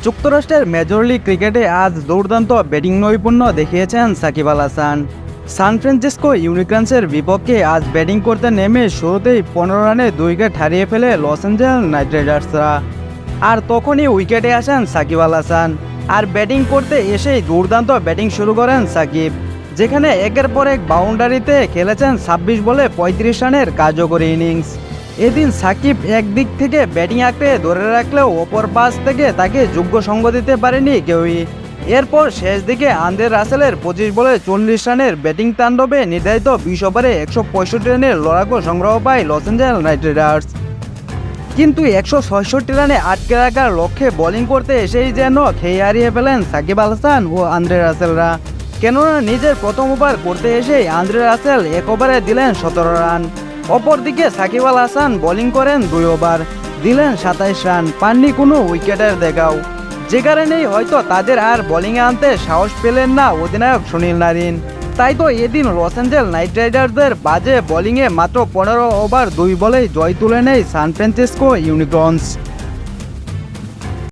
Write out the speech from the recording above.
যুক্তরাষ্ট্রের major league ক্রিকেটে আজ দুর্দান্ত ব্যাটিং নৈপুণ্য দেখিয়েছেন সাকিব আল হাসান। সান ফ্রান্সিসকো ইউনিক্রান্সের বিপক্ষে আজ ব্যাটিং করতে নেমে শুরুতেই পনেরো রানে দুই উইকেট হারিয়ে ফেলে লস অ্যাঞ্জেলেস নাইট রাইডার্সরা। আর তখনই উইকেটে আসেন সাকিব আল হাসান। আর ব্যাটিং করতে এসেই দুর্দান্ত ব্যাটিং শুরু করেন সাকিব, যেখানে একের পর এক বাউন্ডারিতে খেলেছেন ছাব্বিশ বলে পঁয়ত্রিশ রানের কার্যকরী ইনিংস। এদিন সাকিব একদিক থেকে ব্যাটিং আঁকড়ে ধরে রাখলেও অপর পাশ থেকে তাকে যোগ্য সঙ্গ দিতে পারেনি কেউই। এরপর শেষ দিকে আন্দ্রে রাসেলের পঁচিশ বলে চল্লিশ রানের ব্যাটিং তাণ্ডবে নির্ধারিত বিশ ওভারে একশো পঁয়ষট্টি রানের লড়াকু সংগ্রহ পায় লস অ্যাঞ্জেলেস নাইট রাইডার্স। কিন্তু একশো ছয়ষট্টি রানে আটকে রাখার লক্ষ্যে বোলিং করতে এসেই যেন খেয়ে হারিয়ে ফেলেন সাকিব আল হাসান ও আন্দ্রে রাসেলরা। কেননা নিজের প্রথম ওভার করতে এসেই আন্দ্রে রাসেল এক ওভারে দিলেন সতেরো রান। অপরদিকে সাকিব আল হাসান বোলিং করেন দুই ওভার। দিলেন সাতাইশ রান, পাননি কোনো উইকেটের দেখাও। যে কারণেই হয়তো তাদের আর বোলিংয়ে আনতে সাহস পেলেন না অধিনায়ক সুনীল নারিন। তাই তো এদিন লস অ্যাঞ্জেল নাইট রাইডার্সদের বাজে বোলিংয়ে মাত্র পনেরো ওভার দুই বলেই জয় তুলে নেয় সান ফ্রান্সিসকো ইউনিকর্নস।